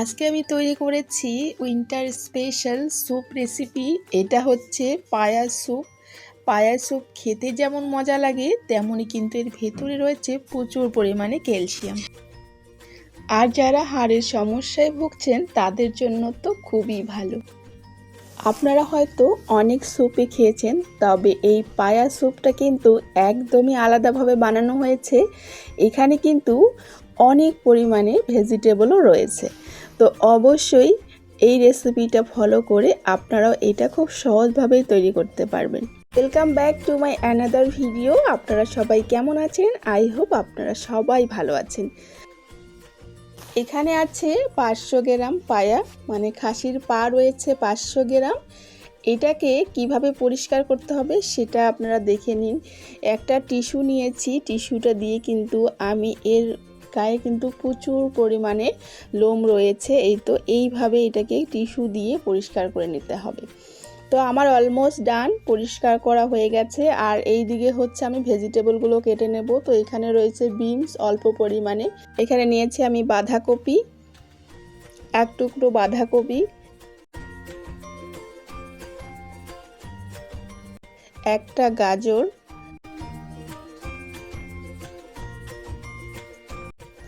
আজকে আমি তৈরি করেছি উইন্টার স্পেশাল স্যুপ রেসিপি। এটা হচ্ছে পায়া স্যুপ। পায়া স্যুপ খেতে যেমন মজা লাগে, তেমনই কিন্তু এর ভেতরে রয়েছে প্রচুর পরিমাণে ক্যালসিয়াম। আর যারা হাড়ের সমস্যায় ভুগছেন, তাদের জন্য তো খুবই ভালো। আপনারা হয়তো অনেক স্যুপে খেয়েছেন, তবে এই পায়া স্যুপটা কিন্তু একদমই আলাদাভাবে বানানো হয়েছে। এখানে কিন্তু অনেক পরিমাণে ভেজিটেবলও রয়েছে। তো অবশ্যই এই রেসিপিটা ফলো করে আপনারাও এটা খুব সহজভাবেই তৈরি করতে পারবেন। Welcome back to my another video আপনারা সবাই কেমন আছেন? আই হোপ আপনারা সবাই ভালো আছেন। এখানে আছে পাঁচশো গ্রাম পায়া মানে খাসির পা রয়েছে পাঁচশো গ্রাম। এটাকে কীভাবে পরিষ্কার করতে হবে সেটা আপনারা দেখে নিন। একটা টিস্যু নিয়েছি, টিস্যুটা দিয়ে কিন্তু আমি এর গায়ে কিন্তু প্রচুর পরিমাণে লোম রয়েছে। এই তো এইভাবে এটাকে টিস্যু দিয়ে পরিষ্কার করে নিতে হবে। তো আমার অলমোস্ট ডান পরিষ্কার করা হয়ে গেছে। আর এই দিকে হচ্ছে আমি ভেজিটেবলগুলো কেটে নেব। তো এখানে রয়েছে বিনস অল্প পরিমাণে। এখানে নিয়েছি আমি বাঁধাকপি, এক টুকরো বাঁধাকপি, একটা গাজর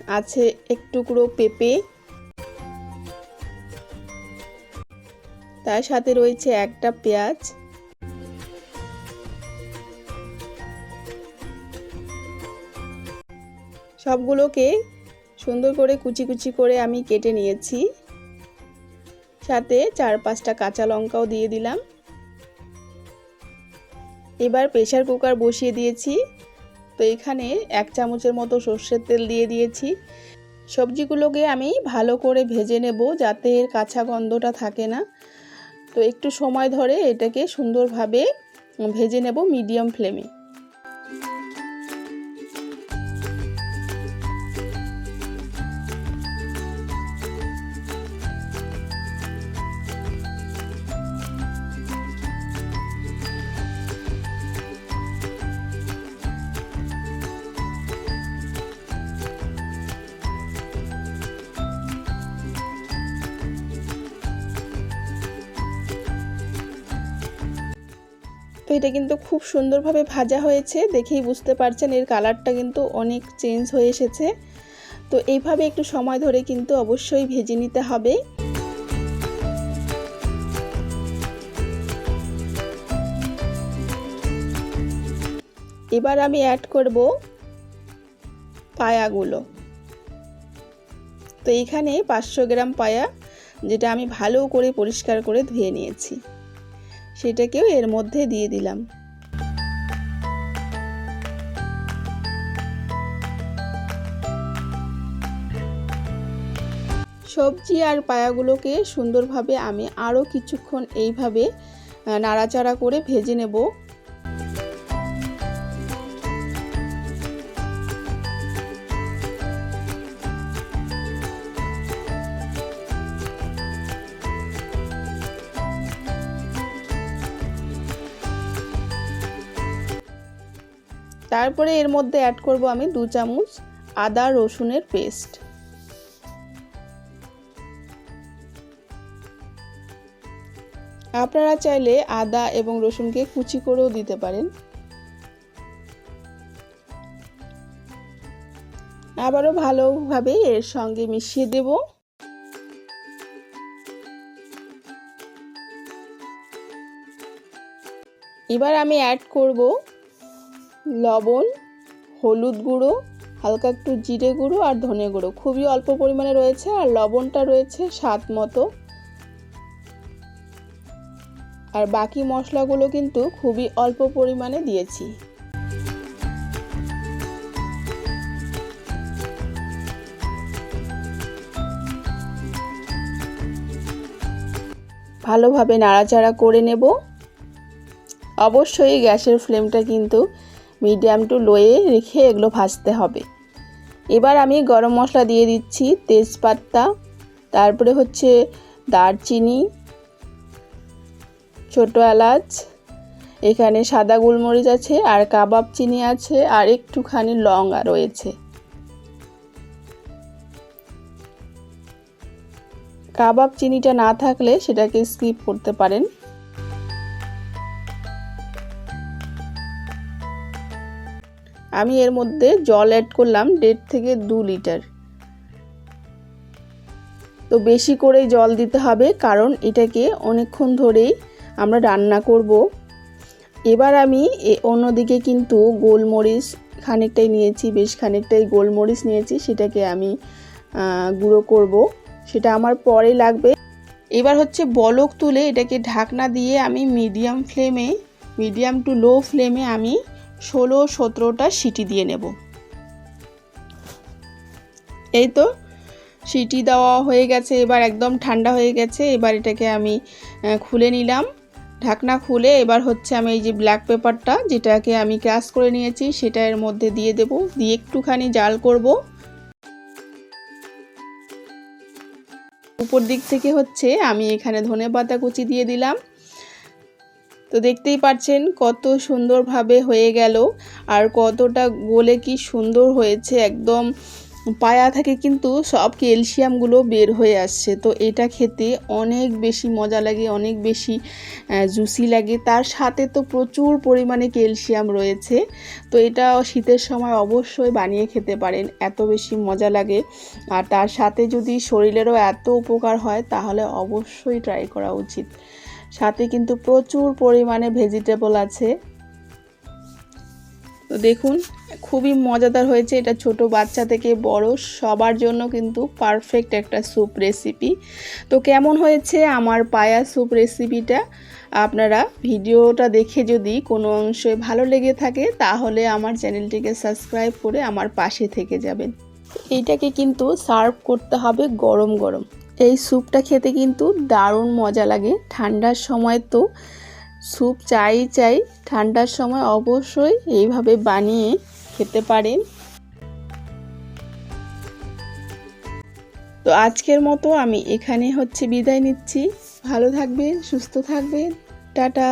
আছে এক টুকরো পেঁপে। তার সাথে রয়েছে একটা পেঁয়াজ। সবগুলোকে সুন্দর করে কুচি কুচি করে আমি কেটে নিয়েছি। সাথে চার পাঁচটা কাঁচা লঙ্কাও দিয়ে দিলাম। এবার প্রেশার কুকার বসিয়ে দিয়েছি। তো এখানে এক চামচের মতো সর্ষের তেল দিয়ে দিয়েছি। সবজিগুলোকে আমি ভালো করে ভেজে নেব যাতে এর কাঁচা গন্ধটা থাকে না। তো একটু সময় ধরে এটাকে সুন্দরভাবে ভেজে নেব মিডিয়াম ফ্লেমে। তো এটা কিন্তু খুব সুন্দরভাবে ভাজা হয়েছে, দেখেই বুঝতে পারছেন এর কালারটা কিন্তু অনেক চেঞ্জ হয়ে এসেছে। তো এইভাবে একটু সময় ধরে কিন্তু অবশ্যই ভেজে নিতে হবে। এবার আমি অ্যাড করব পায়াগুলো। তো এইখানে পাঁচশো গ্রাম পায়া, যেটা আমি ভালো করে পরিষ্কার করে ধুয়ে নিয়েছি। সেটাকেও এর মধ্যে দিয়ে দিলাম। সবজি আর পায়াগুলোকে সুন্দরভাবে আমি আরও কিছুক্ষণ এইভাবে নাড়াচাড়া করে ভেজে নেব। তারপরে এর মধ্যে অ্যাড করব আমি দু চামচ আদা রসুনের পেস্ট আপনারা চাইলে আদা এবং রসুনকে কুচি করেও দিতে পারেন। আবারও ভালোভাবে এর সঙ্গে মিশিয়ে দেব। এবার আমি অ্যাড করব লবণ, হলুদ গুঁড়ো, হালকা একটু জিরে গুঁড়ো আর ধনে গুঁড়ো। খুবই অল্প পরিমাণে রয়েছে আর লবণটা রয়েছে স্বাদ মতো। আর বাকি মশলাগুলো কিন্তু খুবই অল্প পরিমাণে দিয়েছি। ভালোভাবে নাড়াচাড়া করে নেব। অবশ্যই গ্যাসের ফ্লেমটা কিন্তু মিডিয়াম টু লোয়ে রেখে এগুলো ভাজতে হবে। এবার আমি গরম মশলা দিয়ে দিচ্ছি তেজপাতা, তারপরে হচ্ছে দারচিনি, ছোটো এলাচ, এখানে সাদা গোলমরিচ আছে, আর কাবাব চিনি আছে, আর একটুখানি লঙ্কা রয়েছে। কাবাব চিনিটা না থাকলে সেটাকে স্কিপ করতে পারেন। আমি এর মধ্যে জল অ্যাড করলাম দেড় থেকে দু লিটার। তো বেশি করে জল দিতে হবে কারণ এটাকে অনেকক্ষণ ধরেই আমরা রান্না করব। এবার আমি অন্যদিকে কিন্তু গোলমরিচ খানিকটাই নিয়েছি, বেশ খানিকটাই গোলমরিচ নিয়েছি, সেটাকে আমি গুঁড়ো করব। সেটা আমার পরে লাগবে। এবার হচ্ছে বলক তুলে এটাকে ঢাকনা দিয়ে আমি মিডিয়াম ফ্লেমে মিডিয়াম টু লো ফ্লেমে আমি ষোলো, সতেরোটা সিটি দিয়ে নেব। এই তো, সিটি দেওয়া হয়ে গেছে, এবার একদম ঠান্ডা হয়ে গেছে, এবার এটাকে আমি খুলে নিলাম। ঢাকনা খুলে এবার হচ্ছে আমি এই যে ব্ল্যাক পেপারটা যেটাকে আমি ক্রাশ করে নিয়েছি, সেটা এর মধ্যে দিয়ে দেব। দিয়ে একটুখানি জাল করব। উপর দিক থেকে হচ্ছে আমি এখানে ধনে পাতা কুচি দিয়ে দিলাম। তো দেখতেই পাচ্ছেন কত সুন্দরভাবে হয়ে গেল আর কতটা গোলে কি সুন্দর হয়েছে, একদম পায়া থেকে কিন্তু সব ক্যালসিয়ামগুলো বের হয়ে আসছে। তো এটা খেতে অনেক বেশি মজা লাগে, অনেক বেশি জুসি লাগে। তার সাথে তো প্রচুর পরিমাণে ক্যালসিয়াম রয়েছে। তো এটা শীতের সময় অবশ্যই বানিয়ে খেতে পারেন, এত বেশি মজা লাগে। আর তার সাথে যদি শরীরেরও এত উপকার হয়, তাহলে অবশ্যই ট্রাই করা উচিত। সাথে কিন্তু প্রচুর পরিমাণে ভেজিটেবল আছে। তো দেখুন, খুবই মজাদার হয়েছে এটা ছোট বাচ্চা থেকে বড়, সবার জন্য কিন্তু পারফেক্ট একটা স্যুপ রেসিপি তো কেমন হয়েছে আমার পায়া স্যুপ রেসিপিটা আপনারা ভিডিওটা দেখে যদি কোনো অংশে ভালো লেগে থাকে, তাহলে আমার চ্যানেলটিকে সাবস্ক্রাইব করে আমার পাশে থেকে যাবেন। এইটাকে কিন্তু সার্ভ করতে হবে গরম গরম। এই স্যুপটা খেতে কিন্তু দারুণ মজা লাগে। ঠান্ডার সময় তো স্যুপ চাই চাই, ঠান্ডার সময় অবশ্যই এইভাবে বানিয়ে খেতে পারেন। তো আজকের মতো আমি এখানে হচ্ছে বিদায় নিচ্ছি। ভালো থাকবেন, সুস্থ থাকবেন। টাটা।